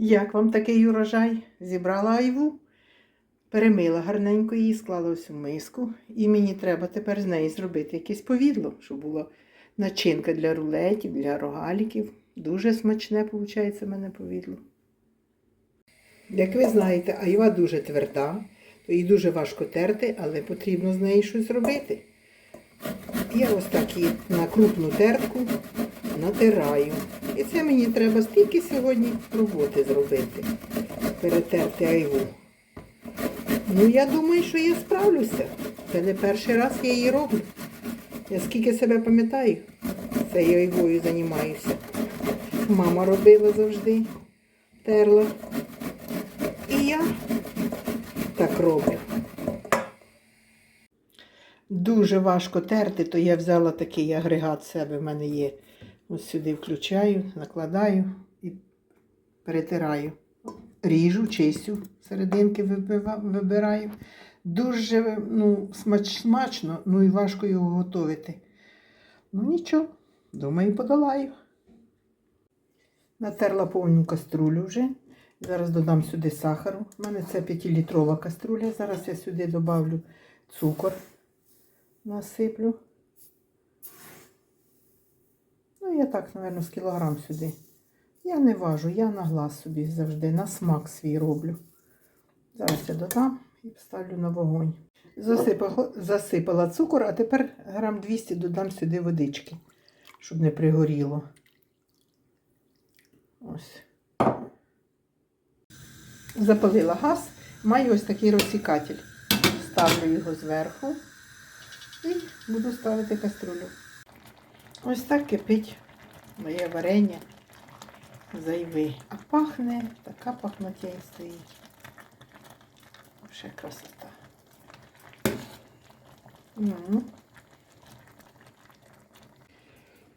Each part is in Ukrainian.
Як вам такий урожай? Зібрала айву, перемила гарненько її, склала ось у миску. І мені треба тепер з неї зробити якесь повідло, щоб була начинка для рулетів, для рогаліків. Дуже смачне, виходить, в мене повідло. Як ви знаєте, айва дуже тверда, то її дуже важко терти, але потрібно з неї щось зробити. Я ось так її на крупну тертку натираю. І це мені треба стільки сьогодні роботи зробити. Перетерти айву. Ну, я думаю, що я справлюся. Це не перший раз я її роблю. Я скільки себе пам'ятаю, цією айвою займаюся. Мама робила завжди, терла. І я так роблю. Дуже важко терти, то я взяла такий агрегат себе в мене є. Ось сюди включаю, накладаю і перетираю. Ріжу, чистю, серединки вибираю. Дуже ну, смач, смачно, ну і важко його готувати. Ну нічого, думаю, подолаю. Натерла повну каструлю вже. Зараз додам сюди сахару. У мене це 5-літрова каструля. Зараз я сюди додавлю цукор. Насиплю. Ну, я так, мабуть, з кілограм сюди. Я не важу, я на глаз собі завжди, на смак свій роблю. Зараз я додам і поставлю на вогонь. Засипала, засипала цукор, а тепер грам 200 додам сюди водички, щоб не пригоріло. Ось. Запалила газ, маю ось такий розсікатель. Ставлю його зверху і буду ставити каструлю. Ось так кипить моє варення зайви. А пахне, така пахнотінь стоїть. Ще красота. М.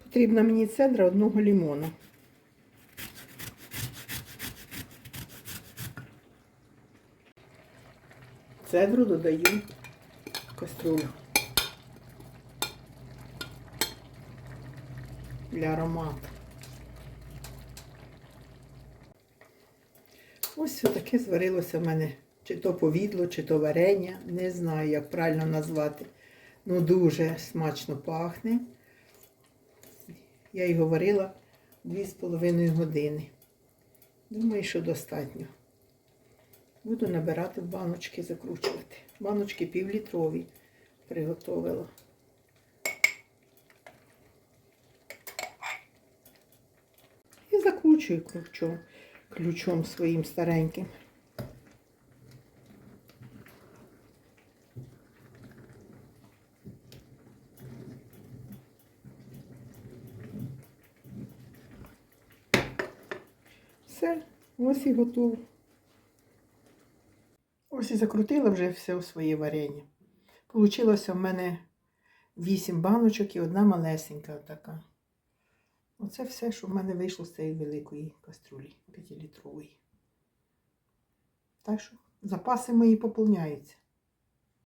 Потрібна мені цедра одного лімона. Цедру додаю в каструлю. Для аромату. Ось все таке зварилося в мене. Чи то повідло, чи то варення. Не знаю, як правильно назвати. Ну, дуже смачно пахне. Я його варила 2,5 години. Думаю, що достатньо. Буду набирати в баночки, закручувати. Баночки півлітрові приготовила. І ключом, ключом своїм стареньким. Все, ось і готово. Ось і закрутила вже все у своє варення. Получилося в мене 8 баночок і одна малесенька така. Оце все, що в мене вийшло з цієї великої каструлі 5-літрової. Так що запаси мої поповняються.